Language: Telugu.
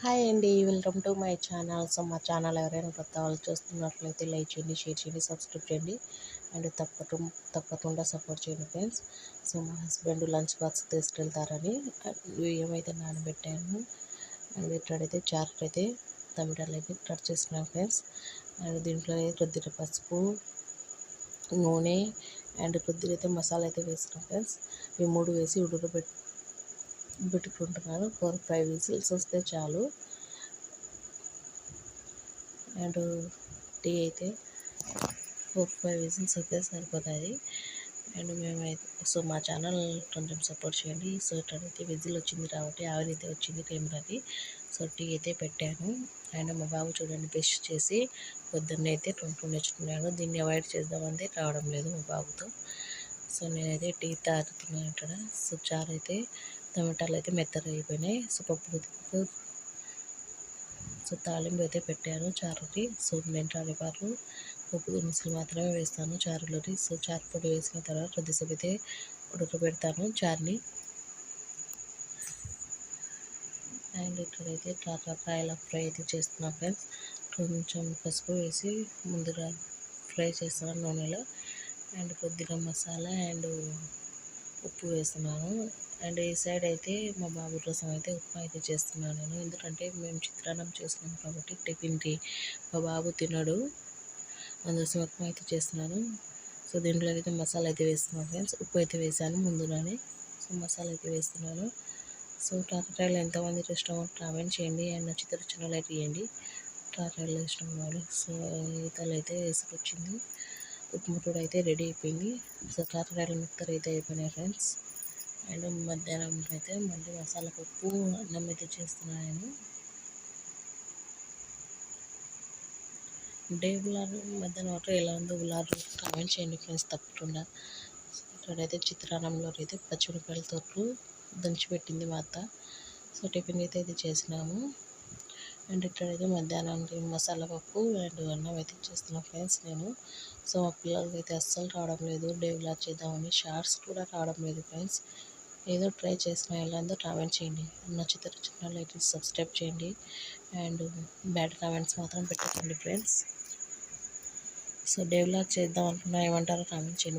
హాయ్ అండి. Welcome to my channel. So మా ఛానల్ ఎవరైనా కొత్త వాళ్ళు చూస్తున్నట్లయితే లైక్ చేయండి షేర్ చేయండి సబ్స్క్రైబ్ చేయండి. అండ్ తప్పటు తప్పకుండా సపోర్ట్ చేయండి ఫ్రెండ్స్. సో మా హస్బెండ్ లంచ్ బాక్స్ తీసుకెళ్తారని ఏమైతే నానబెట్టాను అండ్ ఇక్కడైతే చార్ట్ అయితే టమాటాలు అయితే కట్ చేస్తున్నాం ఫ్రెండ్స్. అండ్ దీంట్లో కొద్దిగా పసుపు నూనె అండ్ కొద్దిగా అయితే మసాలా అయితే వేసుకున్నాం ఫ్రెండ్స్. ఈ మూడు వేసి ఉడకబెట్టి పెట్టుకుంటున్నాను ఫోర్ ఫైవ్ విజిల్స్ వస్తే చాలు. అండ్ టీ అయితే ఫోర్ ఫైవ్ విజిల్స్ అయితే సరిపోతుంది. అండ్ మేమైతే సో మా ఛానల్ కొంచెం సపోర్ట్ చేయండి. సో ఇక్కడైతే విజిల్ వచ్చింది కాబట్టి ఆవిరైతే వచ్చింది కెమెరాది సో టీ అయితే పెట్టాను. అండ్ మా బాబు చూడండి బ్రష్ చేసి పొద్దున్నే అయితే ట్వంటీ నేర్చుకున్నాను దీన్ని అవాయిడ్ చేద్దామంటే రావడం లేదు మా బాబుతో. సో నేనైతే టీ తాగుతున్నాను ఇక్కడ సో చారు అయితే టమాటాలు అయితే మెత్తగా అయిపోయినాయి. సో పప్పు సో తాలింపు అయితే పెట్టాను చారుకి. సో నేను టాలిపాట్లు పప్పు దినుసులు మాత్రమే వేస్తాను చారులోని. సో చారు పొడి వేసిన తర్వాత కొద్దిసేపు అయితే ఉడకబెడతాను చారుని. అండ్ ఇక్కడైతే కాకరకాయల ఫ్రై అయితే చేస్తున్నాను ఫ్రెండ్స్. కొంచెం పసుపు వేసి ముందుగా ఫ్రై చేస్తాను నూనెలో. అండ్ కొద్దిగా మసాలా అండ్ ఉప్పు వేస్తున్నాను. అండ్ ఈ సైడ్ అయితే మా బాబు కోసం అయితే ఉప్మా అయితే చేస్తున్నాను. నేను ఎందుకంటే మేము చిత్రాన్నం చేస్తున్నాం కాబట్టి టిఫిన్కి మా బాబు తినడు. అందుకోసం ఉప్మా అయితే చేస్తున్నాను. సో దీంట్లో అయితే మసాలా అయితే వేస్తున్నాను ఫ్రెండ్స్. ఉప్పు అయితే వేసాను ముందుగానే. సో మసాలా అయితే వేస్తున్నాను. సో కాకరకాయలు ఎంతమంది ఇష్టం కామెంట్ చేయండి. అండ్ నచ్చితే రుచిన లైక్ ఇవ్వండి కాకరకాయలు ఇష్టం వాళ్ళు సో ఈతలు అయితే వేసుకొచ్చింది. ఉప్మా అయితే రెడీ అయిపోయింది. సో కాకరకాయలు మిక్తర్ అయితే అయిపోయినాయి ఫ్రెండ్స్. అండ్ మధ్యాహ్నం అయితే మళ్ళీ మసాలా పప్పు అన్నం అయితే చేస్తున్నాను డే బ్లాగ్ మధ్యాహ్నం ఒకటి ఎలా ఉందో బ్లాగ్ కామెంట్ చేయండి ఫ్రెండ్స్ తప్పకుండా. ఇక్కడైతే చిత్రాన్నంలో అయితే పచ్చిమిరపకాయలతో దంచిపెట్టింది మా అత్త. సో టిఫిన్ అయితే ఇది చేసినాము. అండ్ ఇక్కడైతే మధ్యాహ్నానికి మసాలా పప్పు అండ్ అన్నం అయితే చేస్తున్నాను ఫ్రెండ్స్ నేను. సో మా పిల్లలకి అయితే అస్సలు రావడం లేదు. డే చేద్దామని షార్ట్స్ కూడా రావడం లేదు ఫ్రెండ్స్. ఏదో ట్రై చేసిన ఎలా కామెంట్ చేయండి. నచ్చితే చిన్న లైక్ సబ్స్క్రైబ్ చేయండి. అండ్ బ్యాడ్ కామెంట్స్ మాత్రం పెట్టకండి ఫ్రెండ్స్. సో డెవలప్ చేద్దాం అనుకున్నా ఏమంటారో కామెంట్ చేయండి.